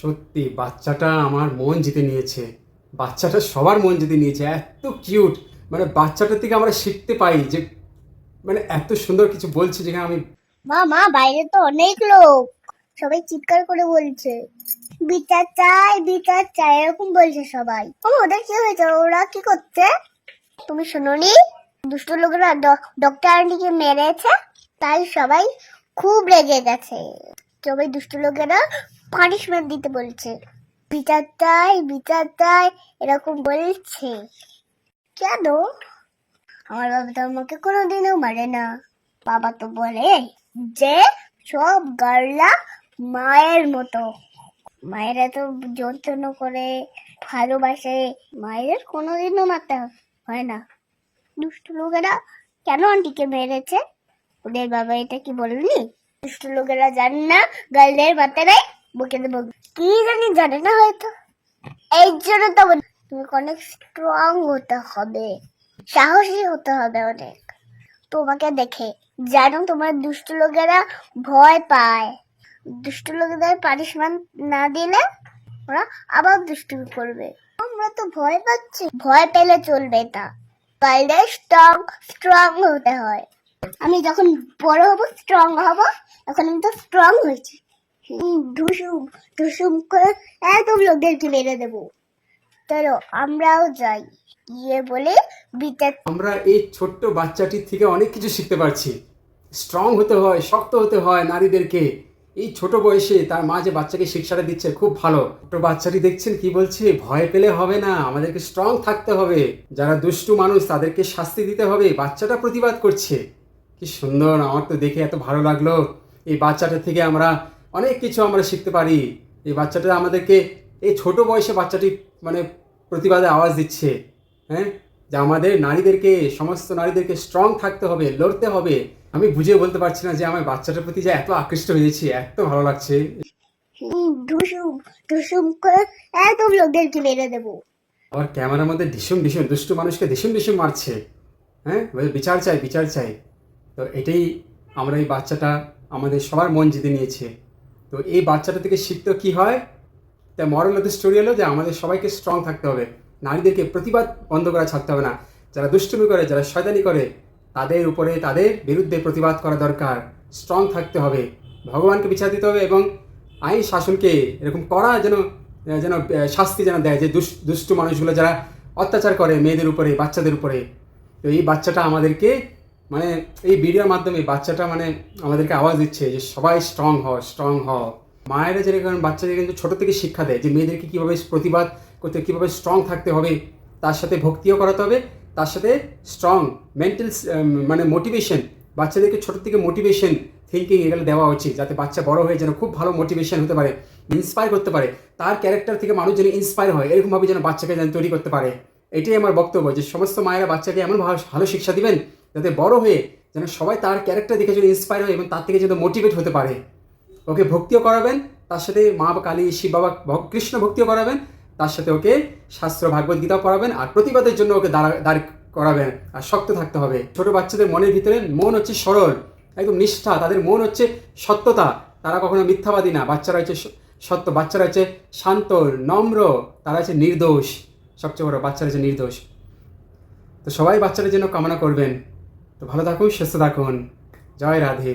সত্যি, বাচ্চাটা আমার মন জিতে নিয়েছে। বাচ্চাটা সবার মন জিতে নিয়েছে, এত কিউট মানে বাচ্চাটার থেকে আমরা শিখতে পাই যে মানে এত সুন্দর কিছু বলছে যেখানে আমি মা মা, বাইরে তো অনেক লোক। সবাই চিৎকার করে বলছে বিচার চাই বিচার চাই, এরকম বলছে সবাই। ও, ওদের কি হয়েছে? ওরা কি করছে? তুমি শোনোনি? দুষ্ট লোকেরা ডক্টর আন্টিকে মেরেছে, তাই সবাই খুব রেগে গেছে। সবাই দুষ্ট লোকেরা পানিশমেন্ট দিতে বলছে। বিচার চাই বিচার চাই, এরকম বলছে। কেন? আমার বাবা তো আমাকে কোনোদিনও মারে না। বাবা তো বলে যে, সব গার্লা মায়ের মতো। মায়ের এত যন্ত্রণা করে, ভালোবাসে। মায়ের কোনোদিনও মারতে হয় না। দুষ্ট লোকেরা কেন আন্টিকে মেরেছে? ওদের বাবা এটা কি বলনি? দুষ্ট লোকেরা জানে না গার্লের বাচ্চারাই বুকে দেবো। কি জানি জানে না হয়তো। এই জন্য তো তুমি অনেক স্ট্রং হতে হবে। সাহসী হতে হবে অনেক। তোমাকে দেখে জানো তোমার দুষ্ট লোকেরা ভয় পায়। দুষ্ট লোকেদের পানিশমেন্ট না দিলে ওরা আবার দুষ্টুমি করবে। আমরা তো ভয় পাচ্ছি। ভয় পেলে চলবে তা। পাইলে স্ট্রং স্ট্রং হতে হয়। আমি যখন বড় হব স্ট্রং হব এখন আমি তো স্ট্রং হয়েছি। হুম, ঢুসুম ঢুসুম করে একদম লোকদেরকে মেরে দেবো। চলো আমরাও যাই। গিয়ে বলে বিচার আমরা এই ছোট্ট বাচ্চাটির থেকে অনেক কিছু শিখতে পারছি। স্ট্রং হতে হয় শক্ত হতে হয় নারীদেরকে। এই ছোট বয়সে তার মা যে বাচ্চাকে শিক্ষাটা দিচ্ছে খুব ভালো। ছোট বাচ্চাটি দেখছেন কি বলছে? ভয় পেলে হবে না আমাদেরকে স্ট্রং থাকতে হবে। যারা দুষ্টু মানুষ তাদেরকে শাস্তি দিতে হবে। বাচ্চাটা প্রতিবাদ করছে। কি সুন্দর আমার তো দেখে এত ভালো লাগল। এই বাচ্চাটা থেকে আমরা অনেক কিছু আমরা শিখতে পারি। এই বাচ্চাটা আমাদেরকে এই ছোট বয়সে বাচ্চাটি মানে প্রতিবাদে আওয়াজ দিচ্ছে হ্যাঁ? যে আমাদের নারীদেরকে সমস্ত নারীদেরকে স্ট্রং থাকতে হবে লড়তে হবে। আমি বুঝে বলতে পারছি না যে আমার বাচ্চাটার প্রতি যে এত আকৃষ্ট হয়েছি এত ভালো লাগছে। করে একদম লোকদেরকে মেরে দেবো। আবার ক্যামেরার মধ্যে ডিসুম ডিসুম দুষ্টু মানুষকে ডিসুম ডিসুম মারছে হ্যাঁ? বিচার চাই বিচার চাই। তো এটাই আমরা এই বাচ্চাটা আমাদের সবার মন জিতে নিয়েছে। তো এই বাচ্চাটা থেকে শিখতে কি হয়? তা মরাল অফ দ্য স্টোরি হলো যে আমাদের সবাইকে স্ট্রং থাকতে হবে। নারীদেরকে প্রতিবাদ বন্ধ করা ছাড়তে হবে না। যারা দুষ্টুমি করে, যারা শয়তানি করে, তাদের উপরে তাদের বিরুদ্ধে প্রতিবাদ করা দরকার। স্ট্রং থাকতে হবে। ভগবানকে বিচার দিতে হবে এবং আইন শাসনকে এরকম করা যেন যেন শাস্তি যেন দেয় যে দুষ- দুষ্টু মানুষগুলো যারা অত্যাচার করে মেয়েদের উপরে, বাচ্চাদের উপরে। তো এই বাচ্চাটা আমাদেরকে মানে এই ভিডিওর মাধ্যমে বাচ্চাটা মানে আমাদেরকে আওয়াজ দিচ্ছে যে সবাই স্ট্রং হ স্ট্রং হ। মায়েরা যেরকম বাচ্চাদের কিন্তু ছোটো থেকে শিক্ষা দেয় যে মেয়েদেরকে কীভাবে প্রতিবাদ করতে, কীভাবে স্ট্রং থাকতে হবে, তার সাথে ভক্তিও করাতে হবে, তার সাথে স্ট্রং মেন্টাল মানে মোটিভেশন বাচ্চাদেরকে ছোট থেকে মোটিভেশন থিঙ্কিং এগুলো দেওয়া উচিত যাতে বাচ্চা বড় হয়ে যেন খুব ভালো মোটিভেশন হতে পারে ইন্সপায়ার করতে পারে, তার ক্যারেক্টার থেকে মানুষ যেন ইন্সপায়ার হয়, এরকমভাবে যেন বাচ্চাকে যেন তৈরি করতে পারে। এটাই আমার বক্তব্য যে সমস্ত মায়েরা বাচ্চাকে এমন ভালো শিক্ষা দিবেন যাতে বড় হয়ে যেন সবাই তার ক্যারেক্টার দেখে যেন ইন্সপায়ার হয় এবং তার থেকে যেন মোটিভেট হতে পারে। ওকে ভক্তিও করাবেন, তার সাথে মা কালী, শিব বাবা কৃষ্ণ ভক্তিও করাবেন, তার সাথে ওকে শাস্ত্র, ভাগবত, গীতাও পড়াবেন আর প্রতিবাদের জন্য ওকে দাঁড়া, দাঁড় করাবেন আর শক্ত থাকতে হবে। ছোট বাচ্চাদের মনের ভিতরে মন হচ্ছে সরল, একদম নিষ্ঠা, তাদের মন হচ্ছে সত্যতা। তারা কখনো মিথ্যাবাদী না, বাচ্চারা হচ্ছে সত্য, বাচ্চারা হচ্ছে শান্ত, নম্র, তারা হচ্ছে নির্দোষ, সবচেয়ে বড় বাচ্চারা হচ্ছে নির্দোষ। তো সবাই বাচ্চাদের জন্য কামনা করবেন। তো ভালো থাকুন সুস্থ থাকুন। জয় রাধে।